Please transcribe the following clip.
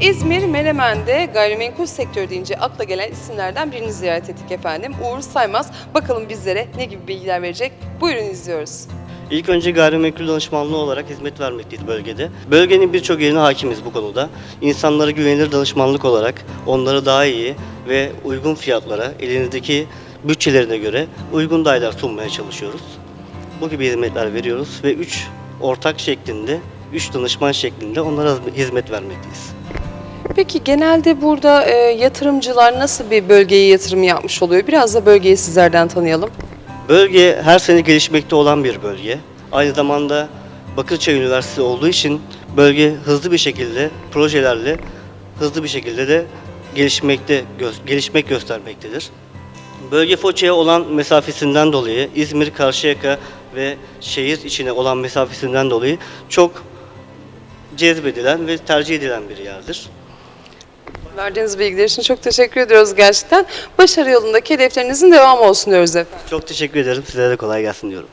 Menemen'de gayrimenkul sektörü deyince akla gelen isimlerden birini ziyaret ettik efendim. Uğur Saymaz. Bakalım bizlere ne gibi bilgiler verecek? Buyurun izliyoruz. İlk önce gayrimenkul danışmanlığı olarak hizmet vermekteyiz bölgede. Bölgenin birçok yerine hakimiz bu konuda. İnsanlara güvenilir danışmanlık olarak onlara daha iyi ve uygun fiyatlara elinizdeki bütçelerine göre uygun daireler sunmaya çalışıyoruz. Bu gibi hizmetler veriyoruz ve 3 ortak şeklinde, 3 danışman şeklinde onlara hizmet vermekteyiz. Peki genelde burada e, yatırımcılar nasıl bir bölgeye yatırım yapmış oluyor? Biraz da bölgeyi sizlerden tanıyalım. Bölge her sene gelişmekte olan bir bölge. Aynı zamanda Bakırçay Üniversitesi olduğu için bölge hızlı bir şekilde projelerle hızlı bir şekilde de gelişmekte gelişmek göstermektedir. Bölge Foça'ya olan mesafesinden dolayı İzmir, Karşıyaka ve şehir içine olan mesafesinden dolayı çok cezbedilen ve tercih edilen bir yerdir. Verdiğiniz bilgiler için çok teşekkür ediyoruz gerçekten. Başarı yolundaki hedeflerinizin devamı olsun diyoruz efendim. Çok teşekkür ederim. Size de kolay gelsin diyorum.